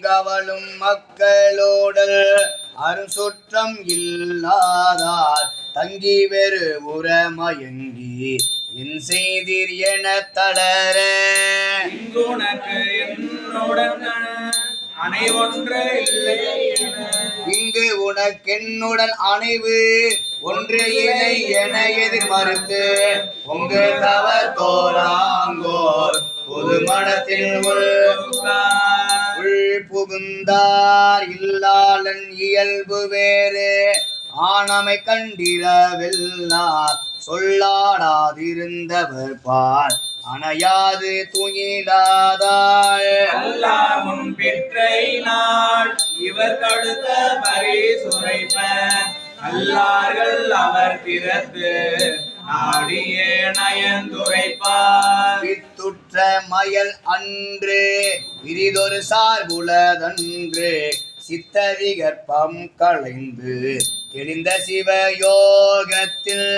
அங்கவளும் மக்களோடல் அருசுற்றம் இல்லாதார். தங்கி வெறு உரமயங்கி என் செய்தீர் என தளர. இங்குனக்கு என்னுடன் அணை ஒன்று இல்லை என. இங்கு உனக்கென்னுடன் அணைவு ஒன்று இணை என எதிர் மறுத்து உங்கு தவ தோராங்கோர் பொது மடத்தில் உள் உள் புகுந்தார் இல்லாளன் இயல்பு வேறு. ஆனமை கண்டிரவில்லார் சொல்லாடாதிருந்தவர் பார். அணையாது துயிலாதாள். அல்லார் முன் பெற்றை நாள் இவர் கடுத்த பரிசுரைப்ப. அல்லார்கள் அவர் பிறத்து நாடியே நயந்துரை வித்துற்ற மயல் அன்று விரிதொரு சார்புலதன்று சித்தவிகற்பம் களைந்து தெளிந்த சிவயோகத்தில்.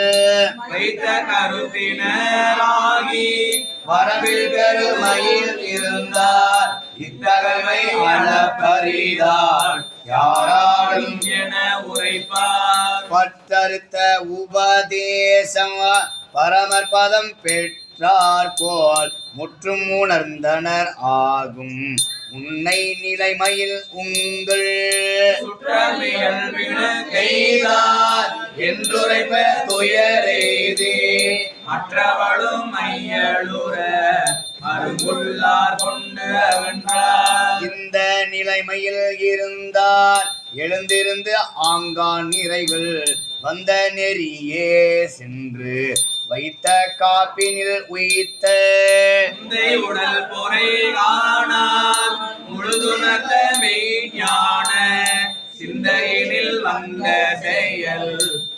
வைத்த கருத்தினராகி வரவில் பெருமையில் இருந்தார். இத்தகமை அளப்பரிதார் யாராலும் என உரைப்பார். பற்றறுத்த உபதேசம் பரமர் பதம் பெற்றார் போல் முற்றும் உணர்ந்தனர் ஆகும். உன்னை நிலைமையில் உங்கள் என்றுரைப்ப துயரெய்தே. மற்றவளும் மையலுற அருங்குள்ளார் கொண்டு அகன்றார் இந்த நிலைமையில் இருந்தார். எழுந்திருந்து ஆங்கான் நிறைகள் வந்த நெறியே சென்று வைத்த காப்பினில் உயித்த உடல் பொறை காணார் முழுதுணர்ந்த மெய்ஞான. சிந்தையினில் வந்த செயல்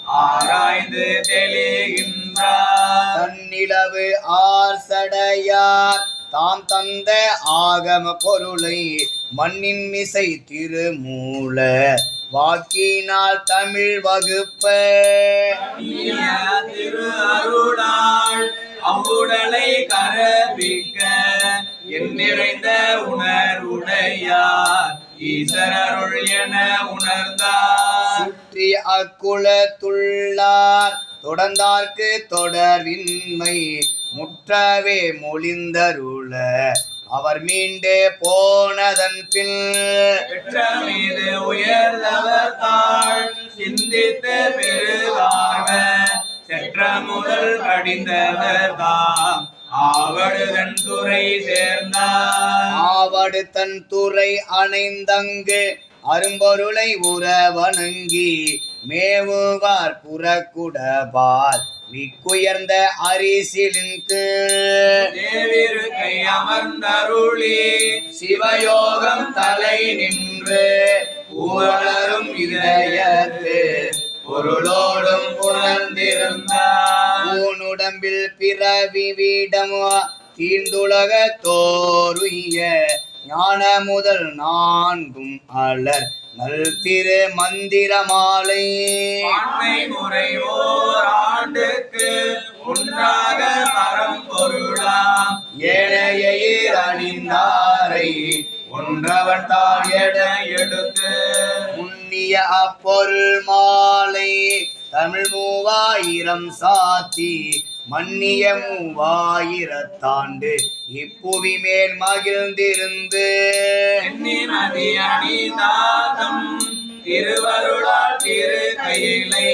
ஆராய்ந்து தெளிகின்றார். தன்னிலவு ஆர் சடையார். தாம் தந்த ஆகம பொருளை மண்ணின் மிசை திருமூல வாக்கினால் தமிழ் வகுப்ப. திரு அருளாள் அவ்வுடலை கரபிக்க. என் நிறைந்த உணர்வுடையார் ஈசரருள் என உணர்ந்தார். சுற்றி அக்குலத்துள்ளார் தொடர்ந்தார்க்கு தொடர்வின்மை முற்றவே மொழிந்தருள. அவர் மீண்டே போனதன் பின் மீது உயர்ந்தவர் தாழ் சிந்தித்து செற்ற முதல் கடிந்தவர் தாம். ஆவடுதன் துறை சேர்ந்தார். ஆவடு தன் துறை அணைந்தங்கு அரும்பொருளை உற வணங்கி மேவுவார் புறக்குடபால் மிக்குயர்ந்த அரிசிலின் கீழ். அமர்ந்தருளி சிவயோகம் தலை நின்று ஊழரும் இதயத்து பொருளோடும் புணர்ந்திருந்தார். ஊனுடம்பில் பிறவி வீடம் தீர்ந்துலக தோருய ஞான முதல் நான்கும் அலர். நல் திரு மந்திர மாலை ஆண்மை முறை ஓர் ஆண்டுக்கு ஒன்றாக பரம்பொருளாம் ஏழையீர் அணிந்தாரை. ஒன்றவன் தாழ் எட எடுத்து முன்னிய அப்பொருள் மாலை தமிழ் மூவாயிரம் சாத்தி. மன்னிய மூவாயிரத்தாண்டு இப்புவி மேல் மகிழ்ந்திருந்து. அணிந்தாதம் திருவருளால் திரு கையிலை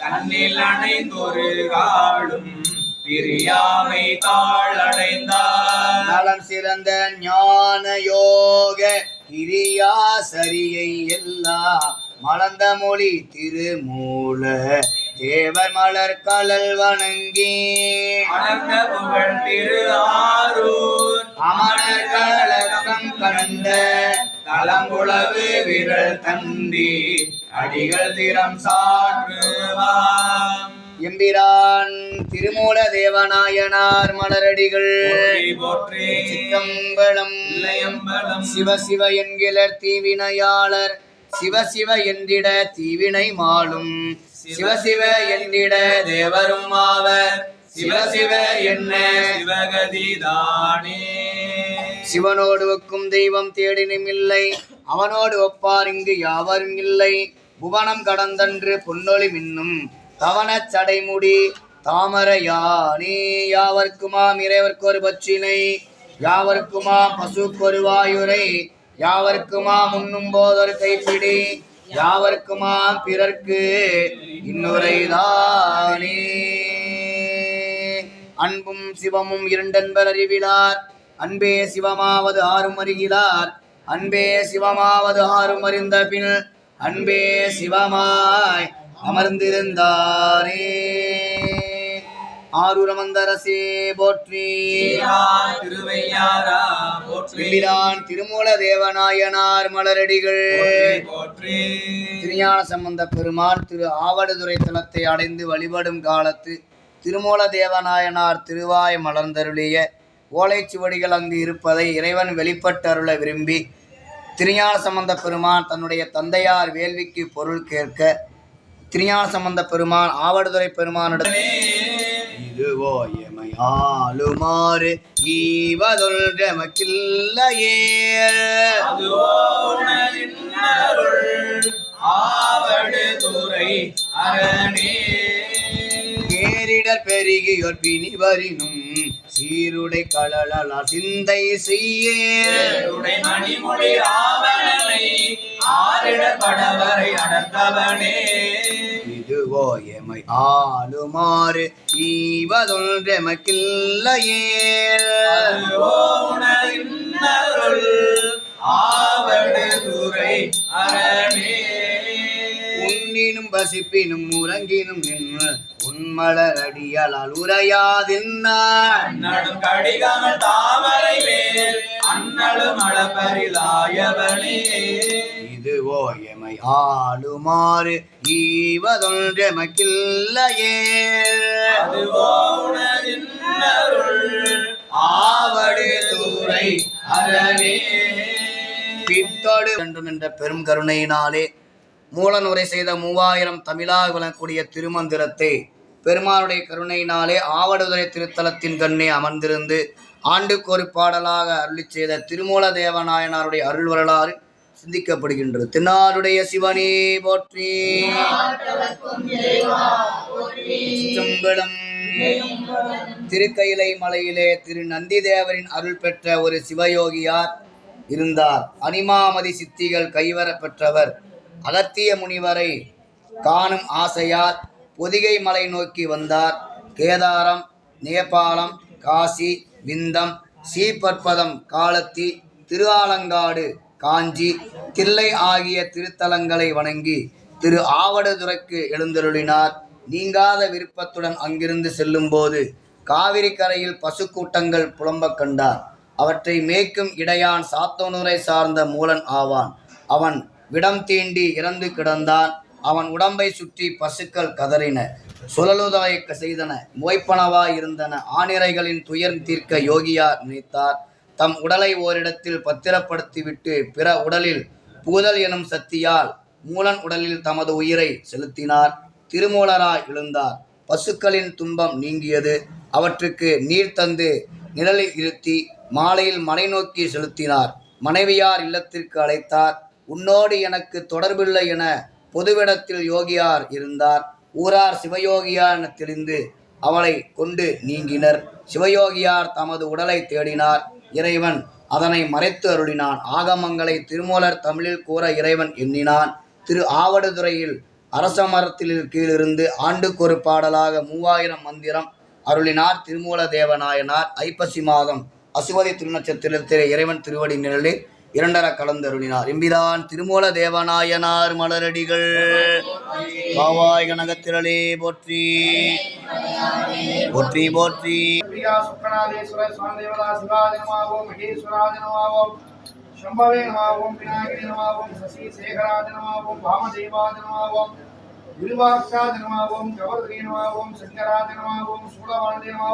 தன்னில் அணைந்தொரு காடும் பிரியாமை தாழடைந்தார் நலம் சிறந்த ஞான யோக கிரியாசரியை எல்லாம் மலர்ந்த மொழி திருமூல தேவர் மலர் கலல் வணங்கி. அடர்ந்த புகழ் திரு ஆரூர். அமரர் கலக்கம் கண்ட தளங்குளவு விரல் தந்தி. அடிகள் திறம் சாற்றுவாம். எம்பிரான் திருமூல தேவநாயனார் மலரடிகள். இல்லையம்பலம். சிவ சிவ என்கிலர் தீவினையாளர். சிவ சிவ என்றிட தீவினை மாளும். சிவ சிவ என்றிட தேவரும் ஆவர். சிவ சிவ என்ன சிவகதிதானே சிவனோடு ஒக்கும் தெய்வம் தேடினும் இல்லை. அவனோடு ஒப்பார் இங்கு யாவரும் இல்லை. புவனம் கடந்தன்று பொன்னொளி மின்னும். தவனச் சடைமுடி தாமரையானே. யாவர்க்குமாம் இறைவர்க்கு ஒரு பச்சினை யாவர்க்குமாம் பசுக்கொரு வாயுரை. யாவர்க்குமா முன்னும் போதொரு கைப்பிடி யாவர்க்குமா பிறர்க்கு இன்னுரைதானே அன்பும் சிவமும் இரண்டென்பர் அறிவிலார். அன்பே சிவமாவது ஆறும் அறிகிறார். அன்பே சிவமாவது ஆறும் அறிந்த பின் அன்பே சிவமாய் அமர்ந்திருந்தாரே. ஆரூரமந்தரசே போற்றி. திருவையாரா போற்றி. பிம்பிரான் திருமூல தேவநாயனார் மலரடிகள். போற்றி, திருஞான சம்பந்த பெருமான் திரு ஆவடுதுறை தலத்தை அடைந்து வழிபடும் காலத்து திருமூல தேவநாயனார் திருவாய் மலர்ந்தருளிய ஓலைச்சுவடிகள் அங்கு இருப்பதை இறைவன் வெளிப்பட்டருள விரும்பி திருஞான சம்பந்த பெருமான் தன்னுடைய தந்தையார் வேள்விக்கு பொருள் கேட்க திருஞான சம்பந்த பெருமான் ஆவடுதுறை பெருமானிடம் இதுவோ எமை ஆளுமாறு ஈவதொன்றமக்கில்லையே எமக்கில்லையே உணரின்னருள் ஆவடு துறை அரணே பேரிடர் பெருகியோர் பிணி வரினும் சீருடை கழலா சிந்தை செய்ய உடை மணிமுடி ஆரிடர் படவரை அடர்த்தவனே ஆளுவோ எமை ஆளுமாறு ஈவதொன்றமக்கில்லையே அரணே உண்ணினும் பசிப்பினும் உறங்கினும் நின்று உன்மலரடியலால் உரையாதின்னார் அன்னடும் கடிகமல் தாமரை மேல் அன்னலும் அளப்பரிலாயவனே இதுவோ எமை ஆளுமாறு ஈவதொன்றமக்கில்லையே. அதுவோ ஆவடு துறை அரணே. பித்தோடு வேண்டும் என்ற பெரும் கருணையினாலே மூலனுரை செய்த மூவாயிரம் தமிழாக விளங்கக்கூடிய திருமந்திரத்தை பெருமானுடைய கருணையினாலே ஆவடுதுறை திருத்தலத்தின் கண்ணே அமர்ந்திருந்து ஆண்டுக்கொரு பாடலாக அருளி செய்த திருமூல தேவநாயனாருடைய அருள் வரலாறு சிந்திக்கப்படுகின்றது. தின்னாருடைய சிவனே போற்றி. சிற்றம்பலம். திருக்கயிலை மலையிலே திரு நந்திதேவரின் அருள் பெற்ற ஒரு சிவயோகியார் இருந்தார். அனிமாமதி சித்திகள் கைவரப் பெற்றவர். அகத்திய முனிவரை காணும் ஆசையார் பொதிகை மலை நோக்கி வந்தார். கேதாரம் நேபாளம் காசி விந்தம் சீபற்பதம் காலத்தி திருஆலங்காடு காஞ்சி தில்லை ஆகிய திருத்தலங்களை வணங்கி திரு ஆவடுதுறைக்கு எழுந்தருளினார். நீங்காத விருப்பத்துடன் அங்கிருந்து செல்லும்போது காவிரி கரையில் பசுக்கூட்டங்கள் புலம்பக் கண்டார். அவற்றை மேய்க்கும் இடையான் சாத்தனூரை சார்ந்த மூலன் ஆவான். அவன் விடம் தீண்டி இறந்து கிடந்தான். அவன் உடம்பை சுற்றி பசுக்கள் கதறின. சுழலுதாயக்க செய்தன நோய்ப்பனவாய் இருந்தன. ஆணிரைகளின் துயர் தீர்க்க யோகியார் நினைத்தார். தம் உடலை ஓரிடத்தில் பத்திரப்படுத்திவிட்டு பிற உடலில் பூதல் எனும் சக்தியால் மூலன் உடலில் தமது உயிரை செலுத்தினார். திருமூலராய் எழுந்தார். பசுக்களின் துன்பம் நீங்கியது. அவற்றுக்கு நீர் தந்து நிழலில் இருத்தி மாலையில் மலை நோக்கி செலுத்தினார். மனைவியார் இல்லத்திற்கு அழைத்தார். உன்னோடு எனக்கு தொடர்பில்லை என பொதுவிடத்தில் யோகியார் இருந்தார். ஊரார் சிவயோகியார் என தெரிந்து அவளை கொண்டு நீங்கினர். சிவயோகியார் தமது உடலை தேடினார். இறைவன் அதனை மறைத்து அருளினான். ஆகமங்களை திருமூலர் தமிழில் கூற இறைவன் எண்ணினான். திரு ஆவடுதுறையில் அரச மரத்தில் கீழிருந்து ஆண்டுக்கொரு பாடலாக மூவாயிரம் மந்திரம் அருளினார் திருமூல தேவநாயனார் ஐப்பசி மாதம் அசுவதி திருநட்சத்திரத்திலே இறைவன் திருவடி நிழலில் இரண்டர கலந்து அருளினார் எம்பிரான் திருமூல தேவநாயனார் மலரடிகள் காவாய் கனகத்திரளே போற்றி போற்றி போற்றி प्रिया सुखनादेश्वर स्वामदेवता शिवाय नमः ओम महेश्वराय नमः ओम शंभवे नमः ओम विनायके नमः ओम शशि शेखराय नमः ओम वामदेवाय नमः ओम गुरुवाक्षाय नमः ओम जवर्धने नमः ओम शंकराय नमः ओम शूलवाणदे नमः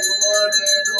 করে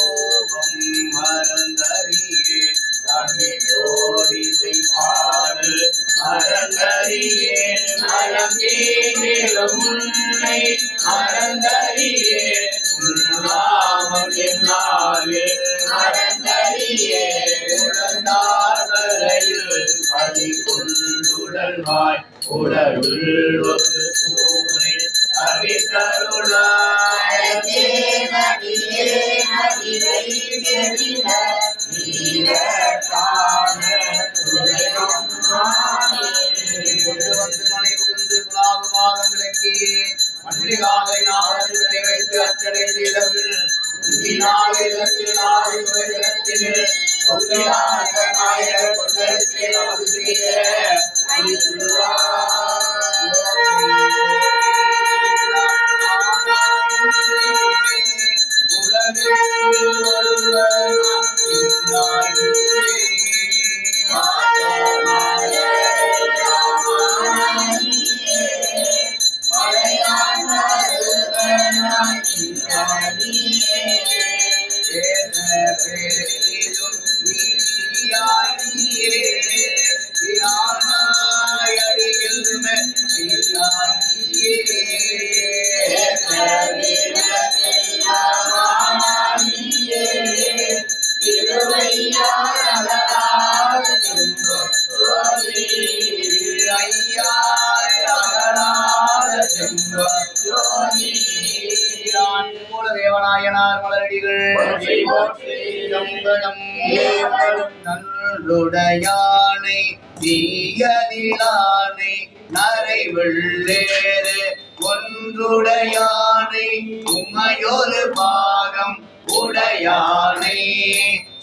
உடையானை தீயதிலானை நரை வெள்ளேறு ஒன்றுடையானை உமையொரு பாகம் உடையானை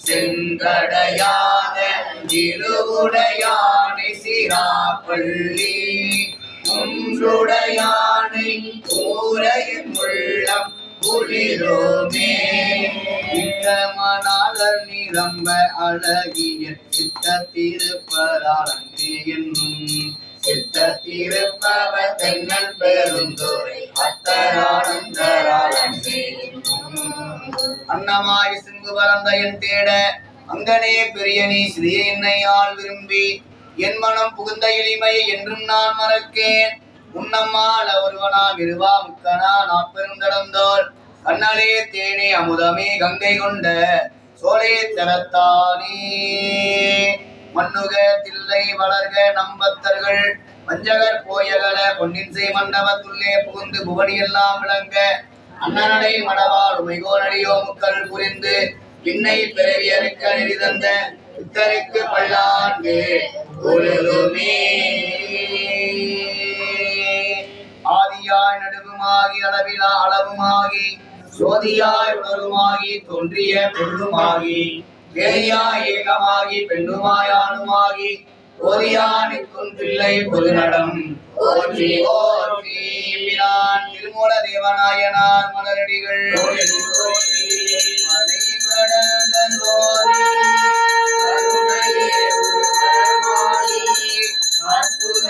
சென்றடையாத இருவுடையானை சிராப்பள்ளி ஒன்றுடையானை கூரையின் உள்ளம் குளிரோமே. இந்த மனா மலர் நிரம்ப அழகிய சித்த திருப்பராளங்கே என்னும் சித்த திருப்பவ தென்னல் பெருந்துரை அன்னமாய் சிந்து பரந்த என் தேட அங்கனே பெரியனி ஸ்ரீ என்னையால் விரும்பி என் மனம் புகுந்த எளிமையை என்றும் நான் மறக்கேன். உன்னம்மாள் ஒருவனா விருவா முக்கனா நாற்பெருந்தடந்தோள் கண்ணலே தேனே அமுதமே கங்கை கொண்ட சோலை தரத்தானே மண்ணுக தில்லை வளர்க நம்பத்தர்கள். வஞ்சகர் போயகல பொன்னின்சை மண்டபத்துள்ளே புகுந்து புவனியெல்லாம் விளங்க. அண்ணனடை மடவாள் உமைகோனடியோ முக்கள் புரிந்து பின்னை பிறவியறுக்க நெறிதந்த புத்தருக்கு பல்லாண்டு ஆதியாய் நடுவுமாகி அளவிலா அளவுமாகி சோதியாய் உணருமாகி தோன்றிய பொருளுமாகி வேலியா ஏகமாகி பெண்ணுமாயானுமாகி ஆணுமாகி நிற்கும் பிள்ளை பொதுநடம் ஓற்றி ஓற்றி திருமூல தேவநாயனார் மலரடிகள். அற்புத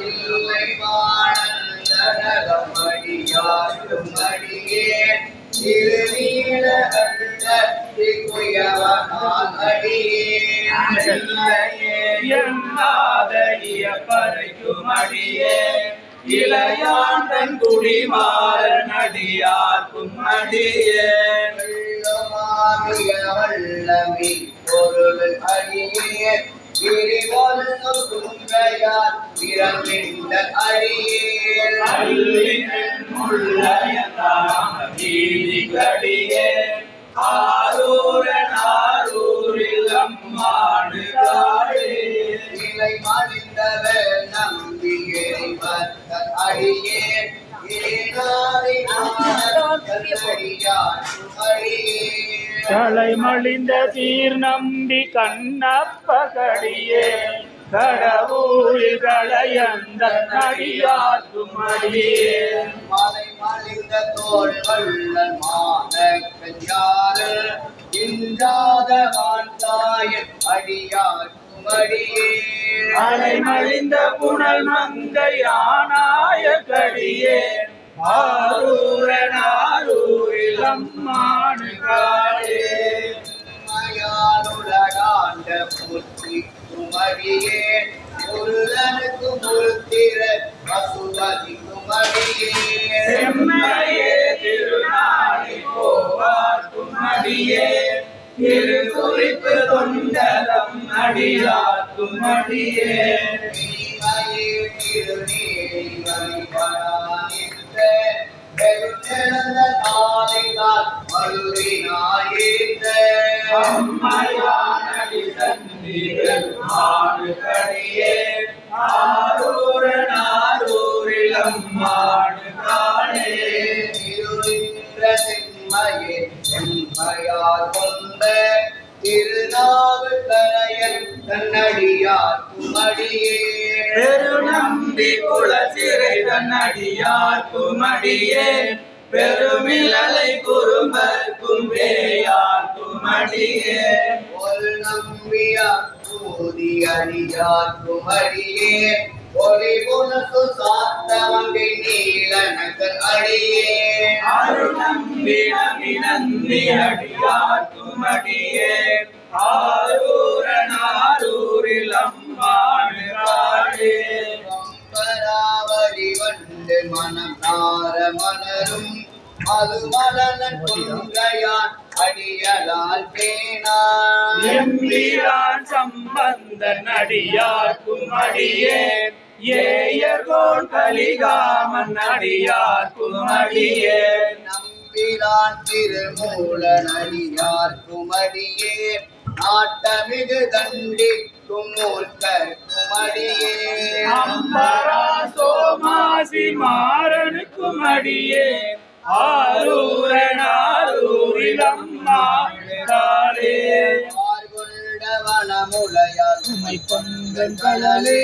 அடியேன் இளையாண்டன் குடிமாறன் அடியார்க்கும் அடியே வல்லமி பொருள் அடியே கிரிவொன்று குன்றையார் பிறந்திட்ட அடியேன் ஆரூரன் ஆரூரில் அம்மாடு காடே நிலை மறிந்தவர் நம்பியே தலை மழிந்த தீர்ணம் நம்பி கண்ணப்பகடியே கடவுள் களையந்த நடியாக்கும் அடியே மாலை மலிந்த தோல் வள்ளல் மான கஞ்சாறு இன்றாத வாழ்ந்தாயன் அடியார் குமடியே அலை மலிந்த புனல் மங்கையானாய கடியே ஆரூரனாரூரில் அம்மானு குமரியே முருகனுக்கு முழுத்திர பசுபதி குமரியே செம்மையே திருநாளை போவார்க்கும் அடியே திருக்குறிப்பு தொண்டலம் அடியார்க்கும் அடியே. நீமையே திருநீரி வழிபடானித்த பெருநிழந்த தாதைதான் மழுவினாயித்த அம்மையானடி தன்னடியார் குமடியே. பெருநம்பி குலசிறை தன்னடியார்க்கும் அடியே பெருமிழலை குறும்பர்க்கும் வேயார்க்கும் அடியே ஒரு நம்பியா? கூதி அடியார் குமரியே. ஒளி புனசு சாத்தவங்கை நீலனகன் அடியே. அருணம்பி நம்பி அடியார்க்கும் அடியே ஆரூரன் ஆரூரில் அம்மாடு காடே கம்பராவதி வண்டு மனம் நார மலரும். அது மலரன் கொன்றையான் அடியலால் பேனா எம்பிரான் சம்பந்தன் அடியார்க்கும் அடியே. ஏயர்கோன் கலிகாமன் அடியார்க்கும் அடியே. நம்பிரான் திருமூலன் அடியார் குமடியே நாட்டமிகு தண்டி குமூர்க்கர் குமடியே அம்பரா சோமாசி மாறனுக்கும் அடியே. ஆரூரனாரூரில் அம்மானு காடே ஆர்கொண்டவனமுலையால் உமை கொங்கன் கடலே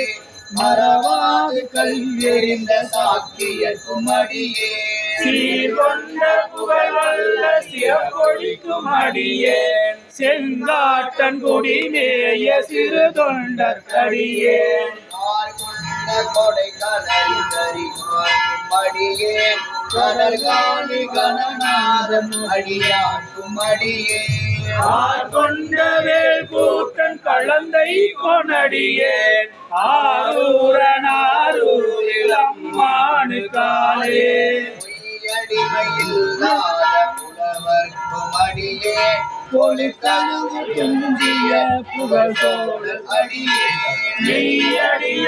மறவாது கல்வெறிந்த சாக்கிய குமடியே. சீர்கொண்ட புகழ் வல்ல சிறப்பொழிக்கும் அடியே. செங்காட்டன் குடிமேய சிறு தொண்டற்கடியே ஆர்கொண்ட கொடை கடல் அடியே. கடல் காணி கணநாதன் அடியாக்கும் அடியே ஆர்கொண்ட வேல் கூட்டன் கலந்தை கொனடியே. ஆரூரனாரூரில் அம்மானு காலே. அடியே பொலித்தனவு துஞ்சிய புகழ் சோழல் அடியே. நெய்யடியானரசிங்க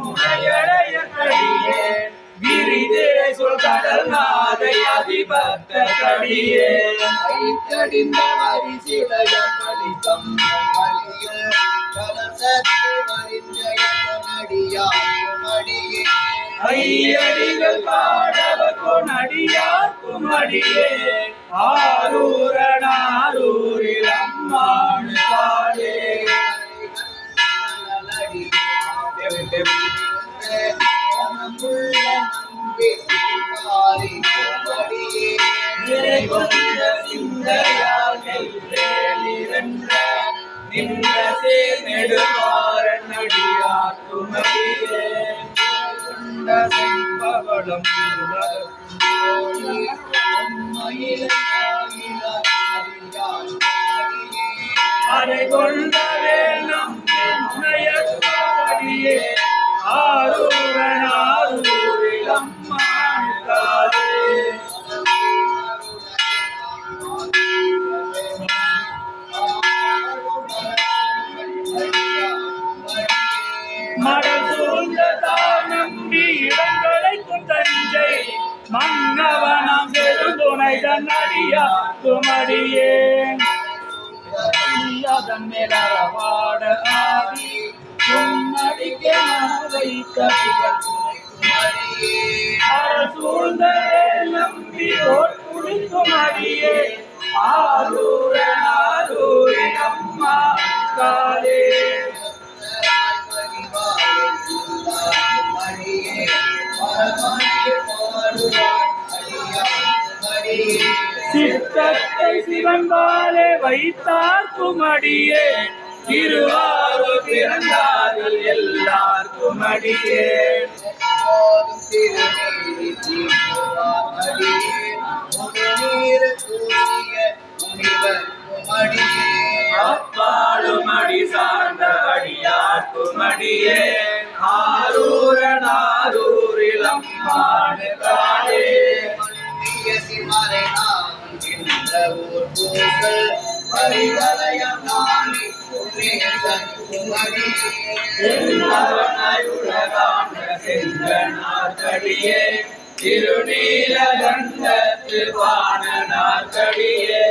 முனையடைய கடியே. விரிதே சொல் கடல் நாதை அதிபத்த கடியே கைக்கடிந்த வரிசிலைய கடிதம் வழியில் கலசத்து வரிஞ்சயன் அடியாக்கும் அடியே. ஐயடிகள் பாடவ கொனடியாக்கும் அடியே. ஆரூரனாரூரில் அம்மானு காலே நிறை கொண்ட சிந்தையால் நெல்வேலிரன்ற நின்ற சேர் நெடுமாறன் செம்பவளம் கொண்டவே நம் முனையடியே தன்னடியா குமடியே அதன் மேலவாட ஆதி உன்னடிக்க மனதை கவிகள் நம்பி குளிக்கும் அடியே ஆரூர ஆரூரின் அம்மா காலே. சித்தத்தை சிவன்பாலே வைத்தார் குமடியே. திருவாரூர் பிறந்தார்கள் எல்லாருக்கும் அடியே அப்பாடும் செங்கனார்கடியே திருநீல கண்டத்து பாணனார்கடியே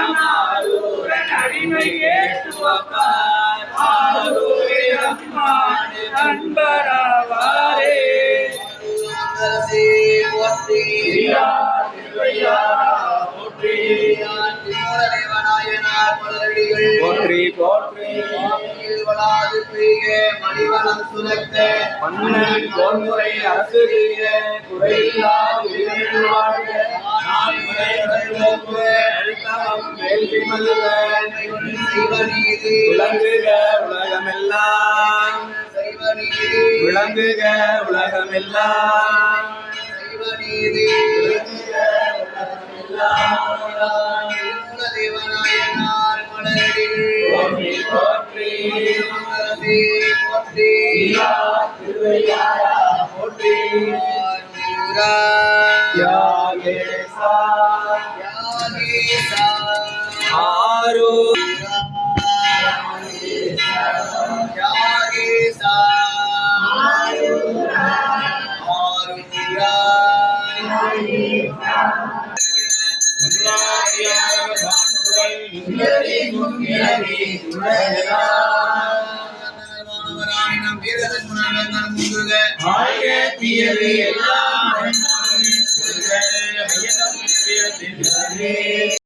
அன்னவனமாரூரன் அடிமை ஏற்றுவப்பார். ஆரூரில் அம்மாடு அன்பராவாரே. போற்றி போற்றி. மணிவனம் சுரக்க மன்னன் போன்முறை அரசு விளங்குக உலகமெல்லாம். விளங்குக உலகமெல்லாம். செய்வநீதி